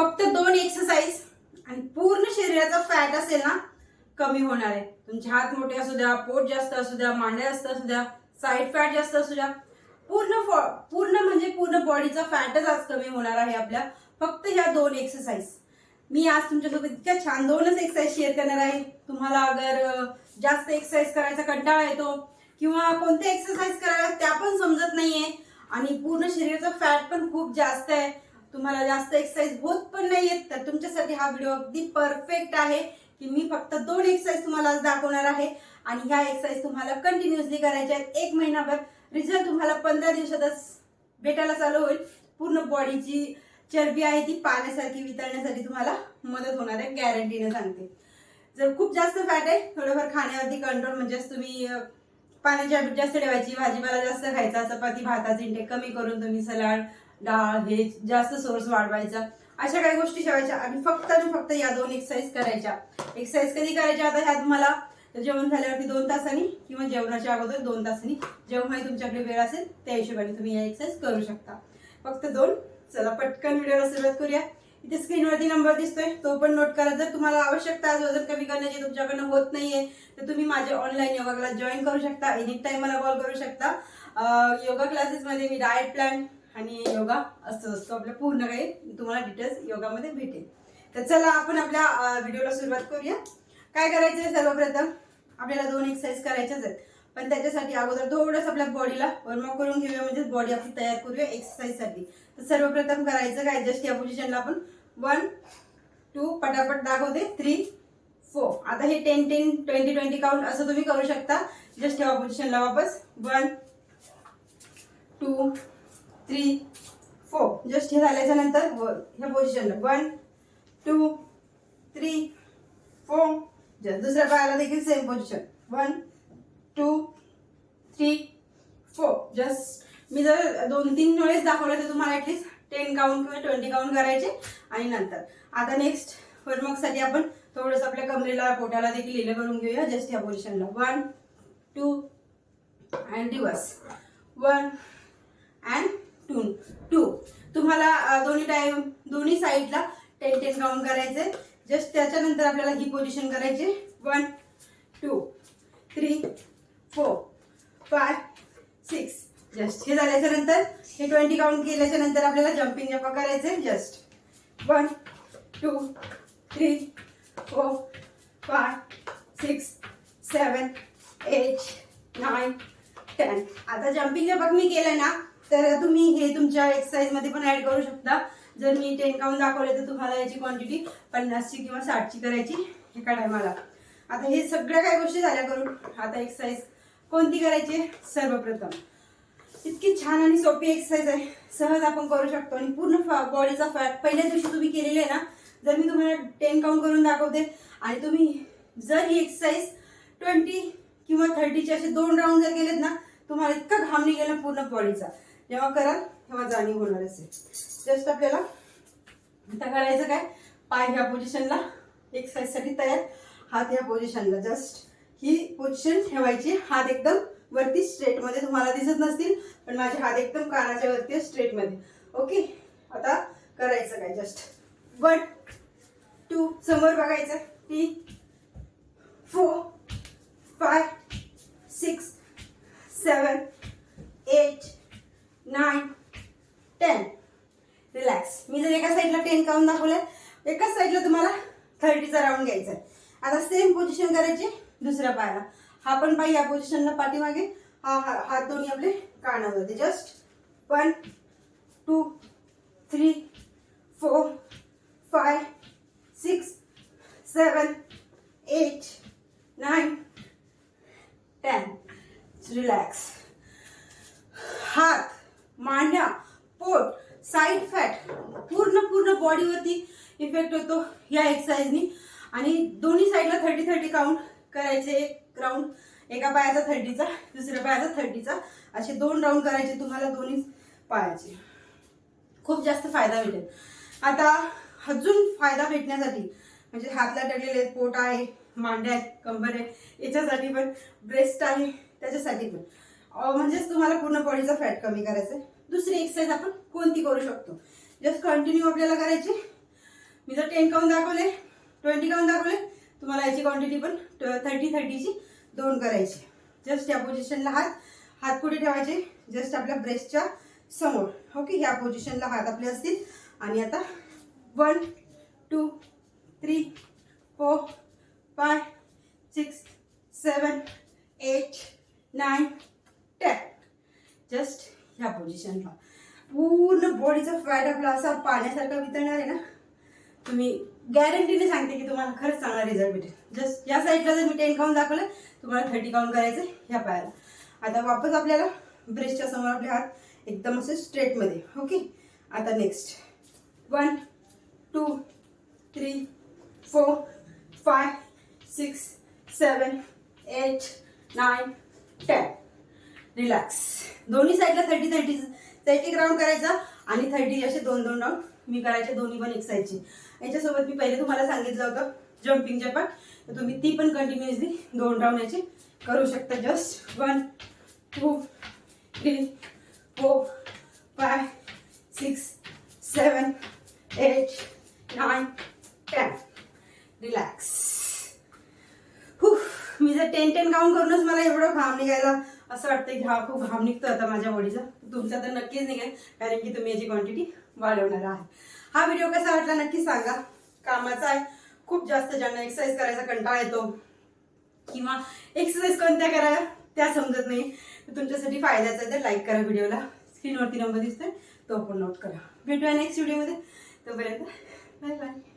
फक्त दोन एक्सरसाइज आणि पूर्ण शरीराचा फॅट असेल ना कमी होणार आहे. तुमचे हात मोठे असू द्या पोट जास्त असू द्या मांड्या जास्त असू द्या साईड फॅट जास्त असू द्या पूर्ण पूर्ण म्हणजे पूर्ण बॉडीचा फॅटच आज कमी होणार आहे आपल्या. फक्त ह्या दोन एक्सरसाइज मी आज तुमच्यासोबत इतक्या छान दोनच एक्सरसाइज शेअर करणार आहे. तुम्हाला अगर जास्त एक्सरसाइज करायचा कंटाळा येतो किंवा कोणत्या एक्सरसाइज करायला त्या पण समजत नाहीये आणि पूर्ण शरीराचा फॅट पण खूप जास्त आहे. तुम्हाला जास्त एक्सरसाइज होत पण नाही येत तर तुमच्यासाठी हा व्हिडिओ अगदी परफेक्ट आहे की मी फक्त दोन एक्सरसाइज तुम्हाला आज दाखवणार आहे. आणि ह्या एक्सरसाइज तुम्हाला कंटिन्युअसली करायच्या आहेत एक महिनाभर. रिझल्ट तुम्हाला पंधरा दिवसातच भेटायला चालू होईल. पूर्ण बॉडीची चरबी आहे ती पाण्यासारखी वितळण्यासाठी तुम्हाला मदत होणार आहे गॅरंटीने सांगते. जर खूप जास्त फॅट आहे थोडंफार खाण्यावरती कंट्रोल म्हणजेच तुम्ही पाण्याची जास्त ठेवायची भाजीपाला जास्त खायचा चपाती भाताचे इंटेक कमी करून तुम्ही सलाड डाळ हे जास्त सोर्स वाढवायचा. अशा काही गोष्टी ठेवायच्या. आणि फक्त आणि फक्त या दोन एक्सरसाइज करायच्या. एक्सरसाइज कधी करायच्या? आता ह्या तुम्हाला जेवण झाल्यावरती दोन तासांनी किंवा जेवणाच्या अगोदर दोन तासांनी जेव्हाही तुमच्याकडे वेळ असेल त्या हिशोबाने तुम्ही या एक्सरसाइज करू शकता. फक्त दोन. चला पटकन व्हिडिओला सुरुवात करूया. इथे स्क्रीनवरती नंबर दिसतोय. तो पण नोट करा. जर तुम्हाला आवश्यकता आज वजन कमी करण्याची तुमच्याकडनं होत नाहीये तर तुम्ही माझे ऑनलाईन योगा क्लास जॉईन करू शकता. एनी टाइम मला कॉल करू शकता. योगा क्लासेसमध्ये मी डाएट प्लॅन आणि योगा असतो असतो. आपलं पूर्ण काही तुम्हाला डिटेल्स योगामध्ये भेटेल. तर चला आपण आपल्या व्हिडिओला सुरुवात करूया. काय करायचं आहे सर्वप्रथम? आपल्याला दोन एक्सरसाइज करायच्याच आहेत. पण त्याच्यासाठी अगोदर थोडंसं आपल्या बॉडीला वॉर्मअप करून घेऊया. म्हणजे बॉडी आपली तयार करूया एक्सरसाइजसाठी तर सर्वप्रथम करायचं काय? जस्ट या पोझिशनला आपण वन टू पटापट दाखवते. थ्री फोर आता हे ten ten twenty twenty count असं तुम्ही करू शकता. जस्ट या पोझिशनला वापस. One two three four just हे झाल्याच्यानंतर व- ह्या पोझिशनला one two three four just दुसऱ्या पायाला देखील same position one two three four just मी जर दोन तीन वेळेस दाखवलं तर तुम्हाला ॲटलीस्ट टेन काउंट किंवा ट्वेंटी काउंट करायचे. आणि नंतर. आता नेक्स्टसाठी आपण थोडंसं आपल्या कमरेला पोटाला देखील लिहिलं करून घेऊया जस्ट या पोझिशनला one two and reverse one and two two. तुम्हाला दोन्ही टाईम दोन्ही साईडला टेन टेन काउंट करायचे जस्ट त्याच्यानंतर आपल्याला ही पोझिशन करायची. One two three four five six just हे झाल्याच्यानंतर हे ट्वेंटी काउंट केल्याच्यानंतर आपल्याला जम्पिंग जपा करायचे just one two three four five six seven eight nine ten आता जम्पिंग जपक मी केलं ना तर तुम्ही हे तुमच्या एक्सरसाइजमध्ये पण ऍड करू शकता. जर मी टेन काउंट दाखवले तर तुम्हाला याची क्वांटिटी पन्नासची किंवा साठची करायची एका टायमाला आता हे सगळ्या काही गोष्टी झाल्या करून आता एक्सरसाइज कोणती करायची सर्वप्रथम. इतकी छान आणि सोपी एक्सरसाइज आहे. सहज आपण करू शकतो आणि पूर्ण बॉडीचा फॅट पहिल्या दिवशी तुम्ही केलेले आहे ना जर मी तुम्हाला टेन काउंट करून दाखवते आणि तुम्ही जर ही एक्सरसाइज ट्वेंटी किंवा थर्टीचे असे दोन राऊंड जर केलेत ना तुम्हाला इतका घाम निघेल ना पूर्ण बॉडीचा जेव्हा कराल तेव्हा जाणीव होणार असेल. जस्ट आपल्याला आता करायचं काय? पाय ह्या पोझिशनला एक्सरसाइजसाठी तयार. हात ह्या पोझिशनला जस्ट ही पोझिशन ठेवायची. हात एकदम वरती स्ट्रेटमध्ये तुम्हाला दिसत नसतील पण माझे हात एकदम कानाच्या वरती स्ट्रेटमध्ये ओके आता करायचं काय? जस्ट वन टू समोर बघायचं. तीन four five six seven eight nine ten relax मी जर एका साईडला टेन काउंट दाखवलं एकाच साईडला तुम्हाला थर्टीचा राऊंड घ्यायचा आहे. आता सेम पोझिशन करायची दुसऱ्या पायाला. हा पण पाय या पोझिशनला पाठीमागे. हा हा हात दोन्ही आपले कानावर होते just one two three four five six seven eight nine ten relax हात मांड्या पोट साईड फॅट पूर्ण पूर्ण बॉडीवरती इफेक्ट होतो या एक्सरसाइजनी आणि दोन्ही साईडला थर्टी थर्टी काउंट करायचे एक राऊंड एका पायाचा थर्टीचा दुसऱ्या पायाचा थर्टीचा असे दोन राऊंड करायचे तुम्हाला दोन्ही पायाचे. खूप जास्त फायदा भेटेल. आता अजून फायदा भेटण्यासाठी म्हणजे हातला टकलेले आहेत, पोट आहे मांड्या आहेत कंबर आहे याच्यासाठी पण ब्रेस्ट आहे त्याच्यासाठी पण. म्हणजेच तुम्हाला पूर्ण बॉडीचा फॅट कमी करायचा आहे दुसरी एक्सरसाइज आपण कोणती करू शकतो? जस्ट कंटिन्यू आपल्याला करायची. मी जर टेन काउंट दाखवले ट्वेंटी काउंट दाखवले तुम्हाला याची क्वांटिटी पण थर्टी थर्टीची दोन करायची. जस्ट या पोझिशनला हात हात कुठे ठेवायचे? जस्ट आपल्या ब्रेस्टच्या समोर. ओके ह्या पोझिशनला हात आपले असतील. आणि आता one two three four five six seven eight nine ten just ह्या पोझिशनला पूर्ण बॉडीचा फॅट आपला असा पाण्यासारखा वितळणार आहे ना तुम्ही गॅरंटीने सांगते की तुम्हाला खरंच चांगला रिझल्ट भेटेल. जस्ट या साईडला जर मी टेन काउंट दाखवलं तुम्हाला थर्टी काउंट करायचं ह्या पायाला. आता वापस आपल्याला ब्रेस्टच्या समोर आपले हात एकदम असे स्ट्रेटमध्ये ओके आता next one two three four five six seven eight nine ten relax दोन्ही साईडला थर्टी थर्टी थर्टी राऊंड करायचा आणि थर्टी असे दोन दोन राऊंड मी करायचे दोन्ही पण एक्सरसाइजची याच्यासोबत मी पहिले तुम्हाला सांगितलं होतं जम्पिंगच्या पण तर तुम्ही ती पण कंटिन्युअसली दोन राऊंड याचे करू शकता. Just one two three four five six seven eight nine ten relax मी जर टेन टेन काउंट करूनच मला एवढं घाम निघायला असं वाटतं की हा खूप घाम निघतो आता माझ्या वडीचा तुमचा तर नक्कीच निघेल कारण की तुम्ही याची क्वांटिटी वाढवणार आहात हा व्हिडिओ कसा वाटला नक्की सांगा. कामाचा आहे. खूप जास्त ज्यांना एक्सरसाइज करायचा कंटाळा येतो किंवा एक्सरसाइज कोणत्या करा त्या समजत नाही. तुमच्यासाठी फायद्याचं आहे तर लाईक करा व्हिडिओला स्क्रीनवरती नंबर दिसतोय तो पण नोट करा. भेटूया नेक्स्ट व्हिडिओमध्ये तोपर्यंत बाय बाय